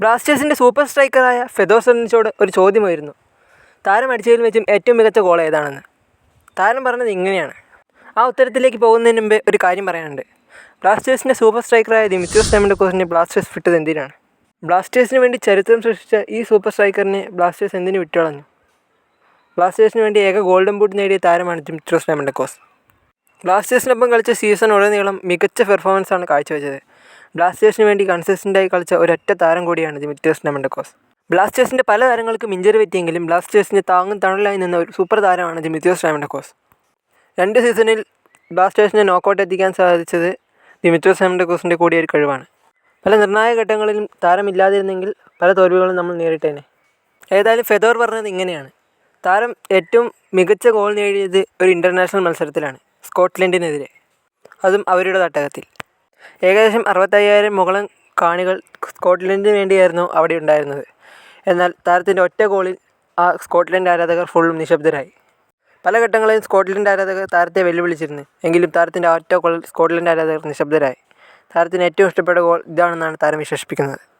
ബ്ലാസ്റ്റേഴ്സിന്റെ സൂപ്പർ സ്ട്രൈക്കറായ ഫെദോസനിച്ചോട് ഒരു ചോദ്യമായിരുന്നു താരം അടിച്ചതിൽ വെച്ചും ഏറ്റവും മികച്ച ഗോൾ ഏതാണെന്ന്. താരം പറഞ്ഞത് ഇങ്ങനെയാണ്. ആ ഉത്തരത്തിലേക്ക് പോകുന്നതിന് മുമ്പേ ഒരു കാര്യം പറയാനുണ്ട്. ബ്ലാസ്റ്റേഴ്സിന്റെ സൂപ്പർ സ്ട്രൈക്കറായ ദിമിത്രോസ് ഡെമൻഡക്കോസിനെ ബ്ലാസ്റ്റേഴ്സ് വിട്ടത് എന്തിനാണ്? ബ്ലാസ്റ്റേഴ്സിന് വേണ്ടി ചരിത്രം സൃഷ്ടിച്ച ഈ സൂപ്പർ സ്ട്രൈക്കറിനെ ബ്ലാസ്റ്റേഴ്സ് എന്തിനു വിട്ടുകളഞ്ഞു? ബ്ലാസ്റ്റേഴ്സിന് വേണ്ടി ഏക ഗോൾഡൻ ബൂട്ട് നേടിയ താരമാണ് ദിമിത്രോസ് കോസ് ബ്ലാസ്റ്റേഴ്സിനൊപ്പം കളിച്ച സീസൺ ഉടനീളം മികച്ച പെർഫോമൻസാണ് കാഴ്ചവെച്ചത്. ബ്ലാസ്റ്റേഴ്സിന് വേണ്ടി കൺസിസ്റ്റന്റായി കളിച്ച ഒരൊറ്റ താരം കൂടിയാണ് ദിമിത്രിയസ് ഡെമൻഡക്കോസ് ബ്ലാസ്റ്റേഴ്സിന്റെ പല താരങ്ങൾക്കും ഇഞ്ചറി പറ്റിയെങ്കിലും ബ്ലാസ്റ്റേഴ്സിന്റെ താങ്ങും തണലായി നിന്ന ഒരു സൂപ്പർ താരമാണ് ദിമിത്രിയസ് ഡെമൻഡക്കോസ് രണ്ട് സീസണിൽ ബ്ലാസ്റ്റേഴ്സിനെ നോക്കൗട്ട് എത്തിക്കാൻ സാധിച്ചത് ദിമിത്രിയസ് ഡെമൻഡക്കോസിന്റെ കൂടിയ ഒരു കഴിവാണ്. പല നിർണായക ഘട്ടങ്ങളിലും താരമില്ലാതിരുന്നെങ്കിൽ പല തോൽവികളും നമ്മൾ നേരിട്ടേനെ. ഏതായാലും ഫെദോർ പറഞ്ഞത് ഇങ്ങനെയാണ്. താരം ഏറ്റവും മികച്ച ഗോൾ നേടിയത് ഒരു ഇന്റർനാഷണൽ മത്സരത്തിലാണ് സ്കോട്ട്ലൻഡിനെതിരെ. അതും അവരുടെ തട്ടകത്തിൽ. ഏകദേശം അറുപത്തയ്യായിരം മുകളം കാണികൾ സ്കോട്ട്ലൻഡിന് വേണ്ടിയായിരുന്നു അവിടെ ഉണ്ടായിരുന്നത്. എന്നാൽ താരത്തിന്റെ ഒറ്റ ഗോളിൽ ആ സ്കോട്ട്ലൻഡ് ആരാധകർ ഫുള്ളും നിശബ്ദരായി. പല ഘട്ടങ്ങളിലും സ്കോട്ട്ലൻഡ് ആരാധകർ താരത്തെ വെല്ലുവിളിച്ചിരുന്നു. എങ്കിലും താരത്തിന്റെ ഒറ്റ ഗോളിൽ സ്കോട്ട്ലൻഡ് ആരാധകർ നിശബ്ദരായി. താരത്തിന് ഏറ്റവും ഇഷ്ടപ്പെട്ട ഗോൾ ഇതാണെന്നാണ് താരം വിശേഷിപ്പിക്കുന്നത്.